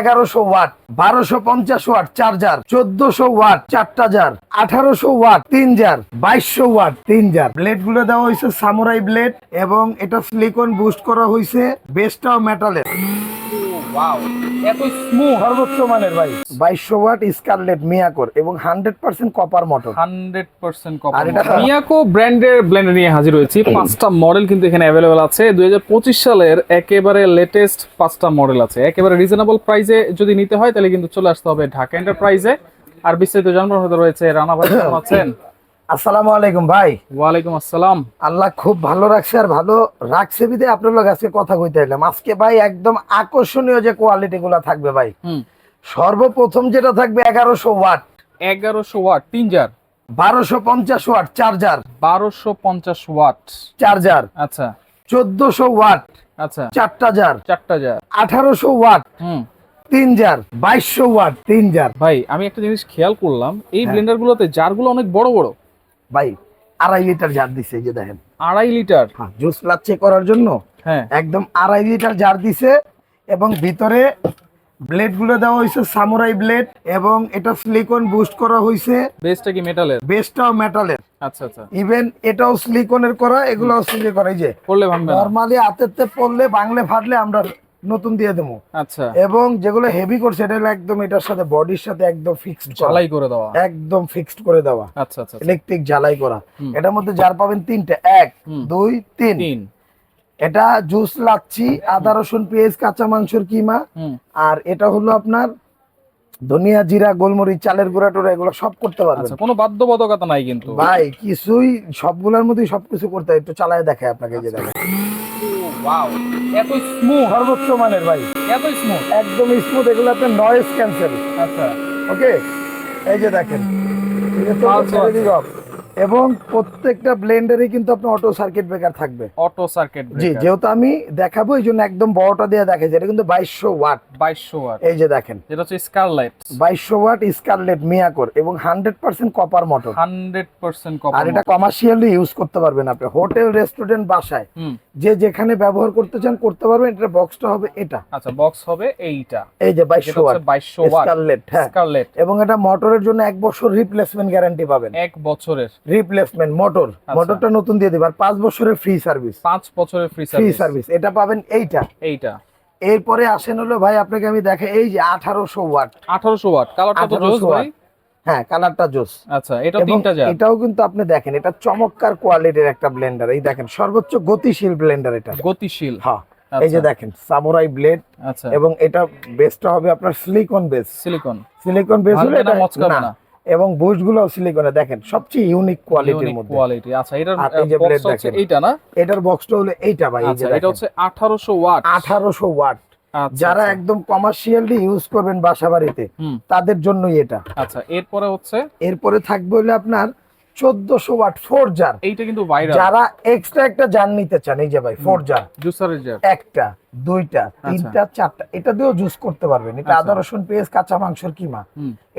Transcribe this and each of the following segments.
এগারোশো ওয়াট, বারোশো পঞ্চাশ ওয়াট চার্জার, চোদ্দশো ওয়াট চারটা জার, আঠারোশো ওয়াট তিন জার, বাইশশো ওয়াট তিন জার। ব্লেডগুলো দেওয়া হয়েছে সামুরাই ব্লেড এবং এটা সিলিকন বুস্ট করা হয়েছে বেস্টাও মেটালের ওয়াও এত স্মুথ সর্বোচ্চ মানের ভাই। বাইশশো ওয়াট স্কারলেট মিয়াকোর এবং hundred percent copper motor. Hundred percent আর মিয়াকো ব্র্যান্ডের নিয়ে হাজির হয়েছি। পাঁচটা মডেল কিন্তু এখানে আছে। দুই সালের একেবারে লেটেস্ট পাঁচটা মডেল আছে। একেবারে রিজনেবল প্রাইসে যদি নিতে হয় তাহলে কিন্তু চলে আসতে হবে ঢাকা এন্টারপ্রাইজে আর বিস্তারিত জানানোর হতে রয়েছে রানা ভাই কেমন আছেন? আসসালামু আলাইকুম ভাই। ওয়ালাইকুম আসসালাম। আল্লাহ খুব ভালো রাখছে আর ভালো রাখছে বিদে। আপনার লোক আজকে কথা কইতে এলাম আজকে ভাই একদম আকর্ষণীয় যে কোয়ালিটি গুলা থাকবে ভাই। হুম। সর্বপ্রথম যেটা থাকবে এগারোশো ওয়াট। এগারোশো ওয়াট তিন জার বারোশো পঞ্চাশ ওয়াট চার্জার বারোশো পঞ্চাশ ওয়াট। চার্জার আচ্ছা। চোদ্দশো ওয়াট। আচ্ছা। চারটা জার চারটা জার আঠারোশো ওয়াট। হুম। তিন জার বাইশশো ওয়াট তিন জার ভাই আমি একটা জিনিস খেয়াল করলাম এই হ্যাঁ। ব্লেন্ডার গুলোতে জারগুলো অনেক বড় বড়। ভাই আড়াই লিটার জার দিছে যে দেখেন। আড়াই লিটার? হ্যাঁ জুস লাচ্ছে করার জন্য। হ্যাঁ। একদম আড়াই লিটার জার দিছে এবং ভিতরে ব্লেডগুলো দেওয়া হয়েছে সামুরাই ব্লেড এবং এটা সিলিকন বুস্ট করা হয়েছে। বেসটা কি মেটালের বেসটাও মেটালের আচ্ছা আচ্ছা। ইভেন এটাও সিলিকনের করা এগুলোও সিলিকন এই যে পড়লে ভাঙবে নর্মালি হাতেতে পড়লে বাংলে ফাটলে আমরা নতুন দিয়ে দেবো। আচ্ছা। এবং যেগুলো হেভি করছে এটা একদম এটার সাথে বডির সাথে একদম ফিক্সড ঝালাই করে দেওয়া। একদম ফিক্সড করে দেওয়া। আচ্ছা আচ্ছা আচ্ছা। ইলেকট্রিক জ্বালাই করা। এটার মধ্যে যার পাবেন তিনটা। এক দুই তিন। তিন। এটা জুস লাচ্ছি আদা রসুন পেঁয়াজ কাঁচা মাংসের কিমা। আর এটা হলো আপনার ধনিয়া জিরা গোলমরিচ চালের গুঁড়া টোড়া এগুলো সব করতে পারবেন। আচ্ছা কোনো বাধ্যবাধকতা নাই কিন্তু। ভাই কিছুই সবগুলোর মধ্যেই সবকিছু করতে হয়। একটু চালায় দেখে আপনাকে যে দেখে ওয়াও এত স্মুথ সর্বোচ্চ মানের ভাই। এত স্মুথ একদম স্মুথ এগুলো আপনার নয়েজ ক্যান্সেল আচ্ছা। ওকে এই যে দেখেন। এই যে এবং প্রত্যেকটা ব্লেন্ডারে কিন্তু আপনার অটো সার্কিট ব্রেকার থাকবে। অটো সার্কিট জি যেহেতু আমি দেখাবো এই জন্য একদম বড়টা দিয়ে দেখাই এটা কিন্তু বাইশশো ওয়াট। বাইশশো ওয়াট। এই যে দেখেন। যেটা হচ্ছে স্কারলাইট বাইশশো ওয়াট স্কারলেট মিয়াকোর এবং hundred percent copper motor hundred percent আর এটা কমার্শিয়ালি ইউজ করতে পারবেন আপনি। হোটেল রেস্টুরেন্ট বাসায় যে যেখানে ব্যবহার করতে চান করতে পারবেন। এটা বক্সটা হবে এটা। আচ্ছা বক্স হবে এইটা। এই যে বাইশশো ওয়াট। বাইশশো ওয়াট। স্কারলেট হ্যাঁ। স্কারলেট এবং এটা মোটরের জন্য এক বছর রিপ্লেসমেন্ট গ্যারান্টি পাবেন। এক বছরের। Replacement motor. মোটরটা নতুন দিয়ে দিবে। আর পাঁচ বছরের ফ্রি সার্ভিস পাঁচ বছরের ফ্রি ফ্রি সার্ভিস এটা পাবেন এইটা। এইটা। এরপরে আসেন হলো ভাই আপনাকে আমি দেখাই এই যে আঠারোশো ওয়াট। আঠারোশো ওয়াট। কালারটা তো জোস ভাই। হ্যাঁ কালারটা জোস। আচ্ছা এটা তিনটা জার এটাও কিন্তু আপনি দেখেন এটা চমৎকার কোয়ালিটির একটা ব্লেন্ডার এই দেখেন সর্বোচ্চ গতিশীল ব্লেন্ডার এটা। গতিশীল। হ্যাঁ এই যে আচ্ছা। দেখেন সামুরাই ব্লেড আচ্ছা। এবং এটা বেসটা হবে আপনার silicone base silicone silicone base হলে এটা মচকাবে না। এবং বুশগুলো সিলিকনে দেখেন সবচেয়ে ইউনিক কোয়ালিটির মধ্যে। কোয়ালিটি আচ্ছা এটার বক্স বক্সটা হচ্ছে এইটা না? এটার বক্সটা হলো এইটা ভাই এই আচ্ছা যে এটা হচ্ছে 1800 ওয়াট। আঠারোশো ওয়াট। আচ্ছা যারা আচ্ছা। একদম কমার্শিয়ালি ইউজ করবেন বাসাবাড়িতে তাদের জন্যই এটা। আচ্ছা এরপরে হচ্ছে? এরপরে থাকবে হলো আপনার চোদ্দশো ওয়াট ফোর জার এইটা কিন্তু ভাইরাল যারা এক্সট্রা একটা জার নিতে চান এই যে ভাই ফোর জার জুসারের জার একটা দুইটা তিনটা চারটা এটা দিয়েও জুস করতে পারবেন। এটা আচ্ছা। আদা রসুন পেঁয়াজ কাঁচা মাংসের কিমা।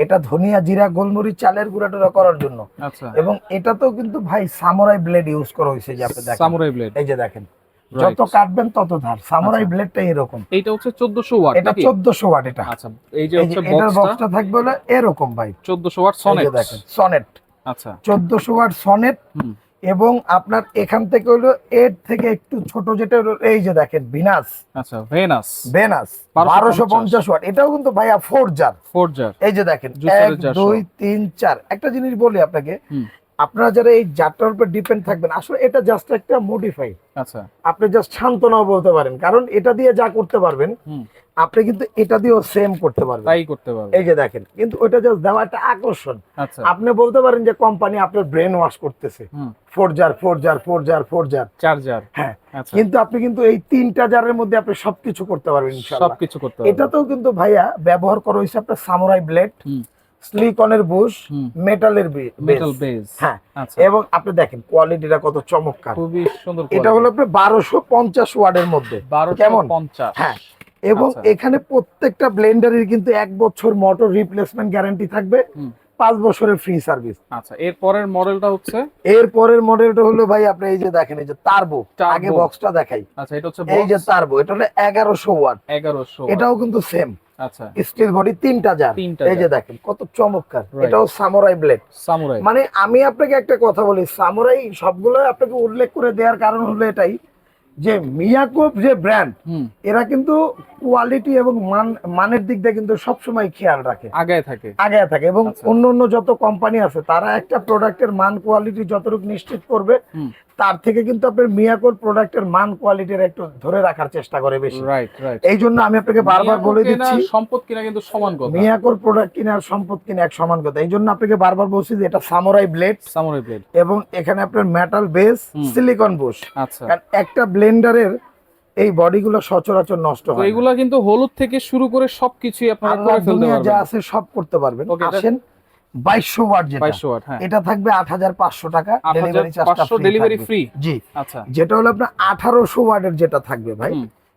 এটা ধনিয়া জিরা গোলমরিচ চালের গুঁড়া টোড়া করার জন্য। আচ্ছা। এবং এটাতেও কিন্তু ভাই সামুরাই ব্লেড ইউজ করা হয়েছে যে আপনি দেখেন। সামুরাই ব্লেড এই যে দেখেন। যত কাটবেন তত ধার। সামুরাই আচ্ছা। ব্লেডটা এরকম। এইটা হচ্ছে 1400 ওয়াট এটা নাকি? চোদ্দশো ওয়াট এটা। আচ্ছা এই যে হচ্ছে বক্সটা বক্সটা থাকবে হলো এরকম ভাই। 1400 ওয়াট সনেট দেখেন সনেট আচ্ছা। চোদ্দশো ওয়াট সনেট এবং আপনার এখান থেকে হলো এর থেকে একটু ছোট যেটা এই যে দেখেন ভিনাস আচ্ছা ভেনাস ভেনাস বারোশো পঞ্চাশ ওয়াট। এটাও কিন্তু ভাইয়া ফোর জার ফোর জার এই যে দেখেন এক দুই তিন চার। একটা জিনিস বলি আপনাকে আপনারা যারা এই জারটার উপর ডিপেন্ড থাকবেন আসলে এটা জাস্ট একটা মডিফাই আচ্ছা। আপনি জাস্ট সান্ত্বনাও বলতে পারেন কারণ এটা দিয়ে যা করতে পারবেন আপনি কিন্তু এটা দিয়েও সেম করতে পারবেন। তাই করতে পারবে এই যে দেখেন কিন্তু ওটা জাস্ট দেওয়া একটা আকর্ষণ। আচ্ছা। আপনি বলতে পারেন যে কোম্পানি আপনার ব্রেন ওয়াশ করতেছে। Four jar four jar four jar four jar হ্যাঁ আচ্ছা। কিন্তু আপনি কিন্তু এই তিনটা জারের মধ্যে আপনি সবকিছু করতে পারবেন ইনশাআল্লাহ। সবকিছু করতে পারবে এটাতেও কিন্তু ভাইয়া ব্যবহার করা হয়েছে আপনার সামুরাই ব্লেড স্লিকনের বুশ মেটালের মেটাল বেস হ্যাঁ আচ্ছা। এবং আপনি দেখেন কোয়ালিটিটা কত চমৎকার। খুবই সুন্দর এটা হলো আপনার বারোশো পঞ্চাশ ওয়ার্ডের মধ্যে। বারোশো কেমন? পঞ্চাশ। হ্যাঁ। এবং আচ্ছা। এখানে প্রত্যেকটা ব্লেন্ডারের কিন্তু এক বছর মোটর রিপ্লেসমেন্ট গ্যারান্টি থাকবে পাঁচ বছরের ফ্রি সার্ভিস আচ্ছা এর পরের মডেলটা হচ্ছে? এর পরের মডেলটা হলো ভাই আপনি এই যে দেখেন এই যে Turbo। আগে বক্সটা দেখাই। আচ্ছা এটা হচ্ছে এই যে তারবো এটা হলো এগারোশো ওয়াট। এগারোশো এটাও কিন্তু সেম আচ্ছা। স্টিল বডি তিনটা জার এই যে দেখেন কত চমৎকার। এটাও সামুরাই ব্লেড সামুরাই মানে আমি আপনাকে একটা কথা বলি সামুরাই সবগুলো আপনাকে উল্লেখ করে দেওয়ার কারণ হলো এটাই যে মিয়াকুব যে ব্র্যান্ড এরা কিন্তু কোয়ালিটি এবং মান মানের দিক দিয়ে কিন্তু সবসময় খেয়াল রাখে। আগে থাকে। আগে থাকে এবং আচ্ছা। অন্য অন্য যত কোম্পানি আছে তারা একটা প্রোডাক্টের মান কোয়ালিটি যতটুকু নিশ্চিত করবে তার থেকে কিন্তু আপনার মিয়াকোর প্রোডাক্টের মান কোয়ালিটির একটু ধরে রাখার চেষ্টা করে বেশি। রাইট রাইট এই জন্য আমি আপনাকে বারবার বলে দিচ্ছি সম্পদ কিনা কিন্তু সমান কথা। মিয়াকোর প্রোডাক্ট কিনে আর সম্পদ কিনে এক সমান কথা। এই জন্য আপনাকে বারবার বলছি যে এটা সামুরাই ব্লেড সামুরাই ব্লেড এবং এখানে আপনার মেটাল বেস সিলিকন বুশ আচ্ছা। কারণ একটা ব্লেন্ডারের এই বডিগুলো সচরাচর নষ্ট হয়। এগুলা কিন্তু হলুদ থেকে শুরু করে সবকিছুই আপনারা করে ফেলতে দুনিয়া যা আছে সব করতে পারবেন। আসেন বাইশশো ওয়াট যেটা। 2200 ওয়াট হ্যাঁ। এটা থাকবে আট হাজার পাঁচশো টাকা ডেলিভারি 8500 ডেলিভারি ফ্রি জি। আচ্ছা। যেটা হলো আপনার আঠারোশো ওয়াটের যেটা থাকবে ভাই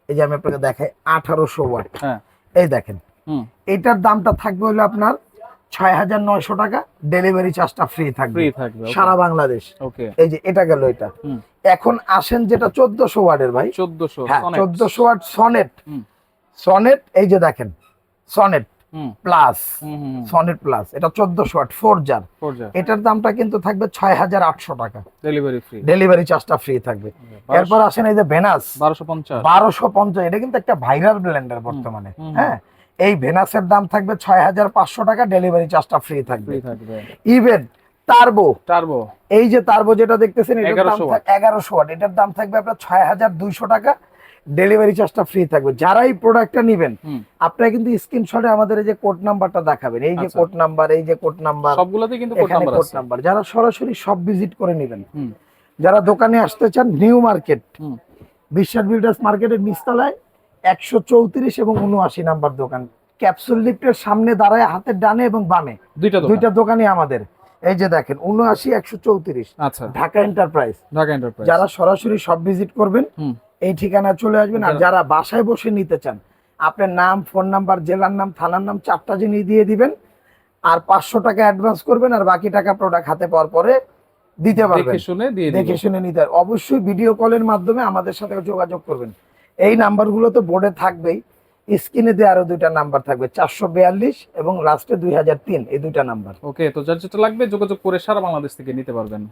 এই যে আমি আপনাকে দেখাই আঠারোশো ওয়াট। হ্যাঁ। এই দেখেন এটার দামটা থাকবে হলো আপনার ছয় হাজার নয়শো টাকা ডেলিভারি চার্জটা ফ্রি থাকবে। সারা বাংলাদেশ। এই যে এটা গেল এটা। এখন আসেন যেটা চোদ্দশো ওয়াটের ভাই। 1400 হ্যাঁ চোদ্দশো ওয়াট সনেট সনেট এই যে দেখেন সনেট প্লাস সনেট প্লাস এটা চোদ্দশো ওয়াট ফোর জার এটার দামটা কিন্তু থাকবে ছয় হাজার আটশো টাকা। ডেলিভারি ফ্রি ডেলিভারি চার্জটা ফ্রি থাকবে। এরপর আসেন এই যে ভেনাস 1250 বারোশো পঞ্চাশ এটা কিন্তু একটা ভাইরাল ব্লেন্ডার বর্তমানে। হ্যাঁ এই ভেনাসের দাম থাকবে ছয় হাজার পাঁচশো টাকা ডেলিভারি চার্জটা ফ্রি থাকবে। ইভেন টার্বো টার্বো এই যে টার্বো যেটা দেখতেছেন এটার দাম 1100 এগারোশো ওয়াট। এটার দাম থাকবে আপনার ছয় হাজার দুইশো টাকা ডেলিভারি চার্জটা ফ্রি থাকবে। যারা এই প্রোডাক্টটা নেবেন আপনারা কিন্তু স্ক্রিনশটে আমাদের এই যে কোড নাম্বারটা দেখাবেন এই যে আচ্ছা। কোড নাম্বার এই যে কোড নাম্বার সবগুলোতে কিন্তু কোড নাম্বার কোড নাম্বার যারা সরাসরি সব ভিজিট করে নেবেন যারা দোকানে আসতে চান নিউ মার্কেট বিশ্বাস বিল্ডার্স মার্কেটের নিচতলায় একশো চৌত্রিশ এবং উনআশি নাম্বার দোকান। ক্যাপসুল লিফটের সামনে দাঁড়ায় হাতের ডানে এবং বামে। দুইটা দোকান। দুইটা দোকানই আমাদের। এই যে দেখেন উনআশি একশো চৌত্রিশ। আচ্ছা। ঢাকা এন্টারপ্রাইজ ঢাকা এন্টারপ্রাইজ যারা সরাসরি সব ভিজিট করবেন এই ঠিকানা চলে আসবেন। আর যারা- যারা বাসায় বসে নিতে চান আপনার নাম ফোন নাম্বার জেলার নাম থানার নাম চারটা জিনিস দিয়ে দিবেন। আর পাঁচশো টাকা অ্যাডভান্স করবেন আর বাকি টাকা প্রোডাক্ট হাতে পাওয়ার পরে দিতে পারবেন। দেখে শুনে নিতে। অবশ্যই ভিডিও কলের মাধ্যমে আমাদের সাথে যোগাযোগ করবেন। এই নাম্বারগুলো তো বোর্ডে থাকবেই। স্ক্রিনে দিয়ে আরও দুইটা নাম্বার থাকবে চারশো বিয়াল্লিশ এবং লাস্টে দুই হাজার তিন এই দুইটা নাম্বার ওকে তো যার যেটা লাগবে যোগাযোগ করে সারা বাংলাদেশ থেকে নিতে পারবেন।